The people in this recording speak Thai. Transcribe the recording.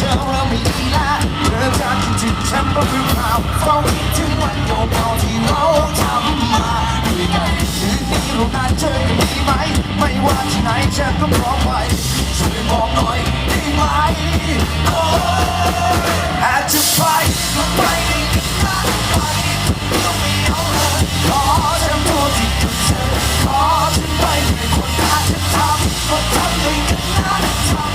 เธอเรามีลีลาเธอจะคิดถึงฉันก็คือข่าเฝ้าคิดถึงวันเก่าๆที่เราทำมาด้วยกันคืนนี้เรานัดเจอกันดีไหม ไม่ว่าที่ไหนฉันก็พร้อมไปช่วยบอกหน่อยได้ไหมโอ้อาจจะไปก็ไปได้ไปก็งมีเอาเลยขอทำตัวที่ถูกเธอขอฉันไปเป็นคนหาฉันทำก็ทำเนยกันนะ